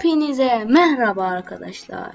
Hepinize merhaba arkadaşlar.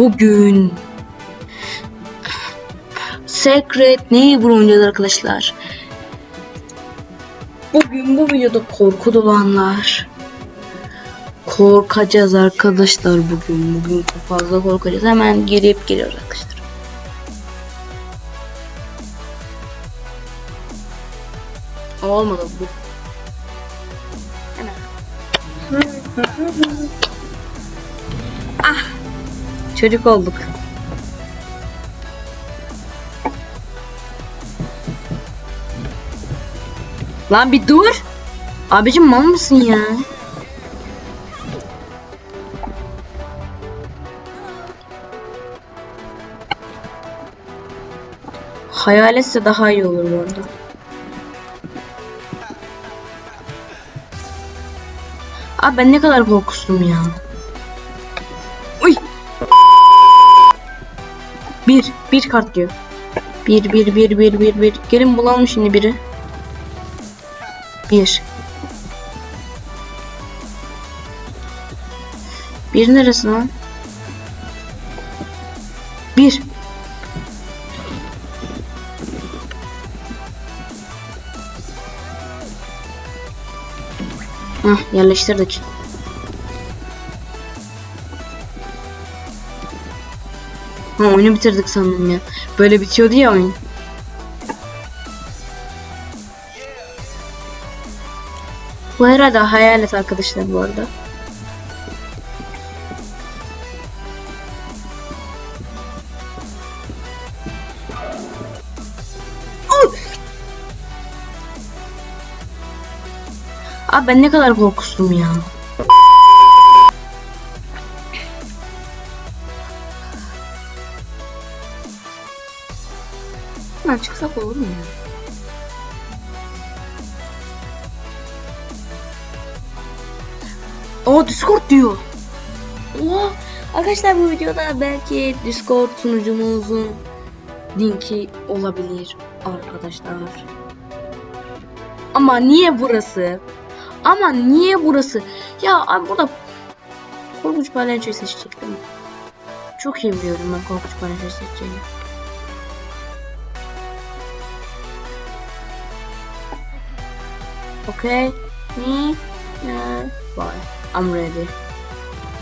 Bugün Secret Neighbor oynayacağız arkadaşlar. Bugün bu videoda korku dolanlar. Korkacağız arkadaşlar bugün. Bugün çok fazla korkacağız. Hemen girip geliyoruz arkadaşlar. Olmadı bu. Hemen. ah. Çocuk olduk. Lan bir dur. Abicim mal mısın ya? Hayal etse daha iyi olur bu arada. Abi ben ne kadar korkustum ya. Bir, bir kart diyor. Bir, bir, bir, bir, bir, bir. Gelin bulalım şimdi biri. Bir. Bir neresi lan? Bir. Hah yerleştirdik. Ha oyunu bitirdik sandım ya. Böyle bitiyordu ya oyun. Bu herhalde hayalet arkadaşlar bu arada. Abi ben ne kadar korkustum ya. Lan çıksak olur mu ya? Aa Discord diyor. Oha. Arkadaşlar bu videoda belki Discord sunucumuzun linki olabilir arkadaşlar. Ama niye burası? Ama niye burası? Ya abi burada korkunç palyaçoyu seçecektim. Çok iyi biliyorum ben korkunç palyaçoyu seçeceğimi. Okay. Me. No. Why? I'm ready.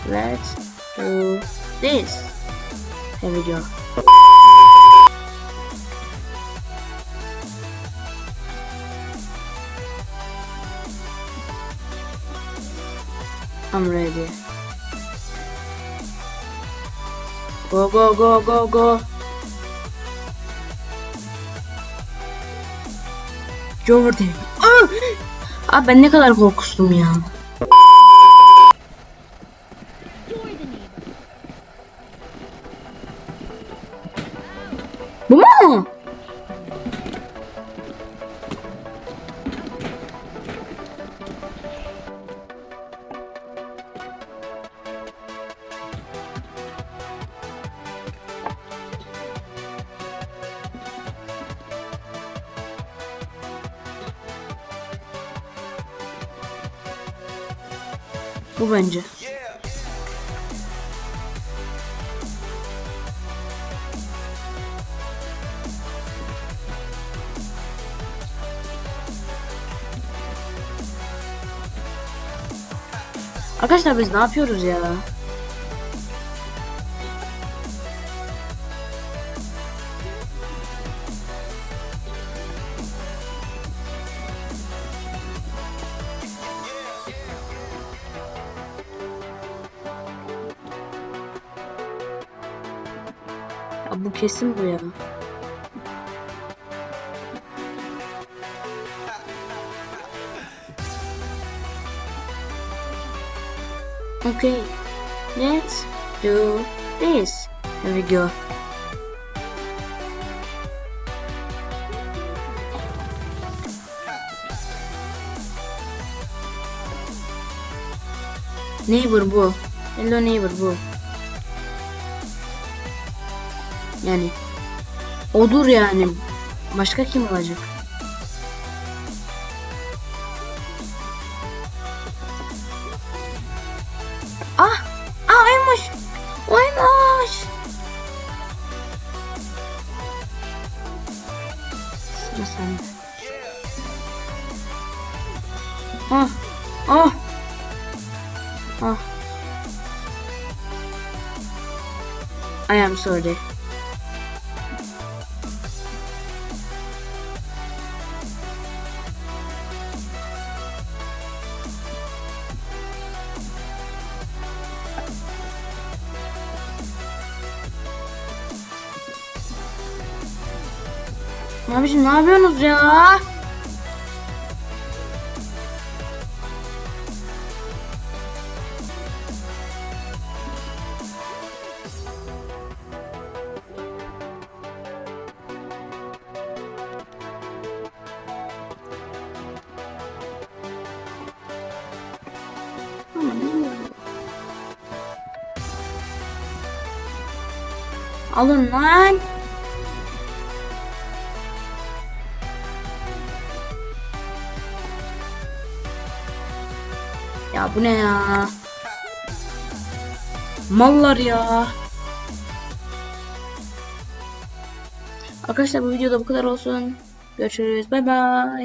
Let's do this. Here we go. I'm ready. Go go go go go. Jordan. Ah! Abi ben ne kadar korkustum ya. Bu mu? Bu bence. Arkadaşlar biz ne yapıyoruz ya? Bu kesin bu ya. Okay, let's do this. Here we go. Neighbor bro. Hello neighbor bro. Yani odur yani. Başka kim olacak? Ah! Ah oymuş! Oymuş! Sıra sende. Ah! Ah! Ah! I am sorry. Abiciğim ne yapıyorsunuz ya? Alın lan. Ya bu ne ya? Mallar ya. Arkadaşlar bu videoda bu kadar olsun. Görüşürüz. Bay bay.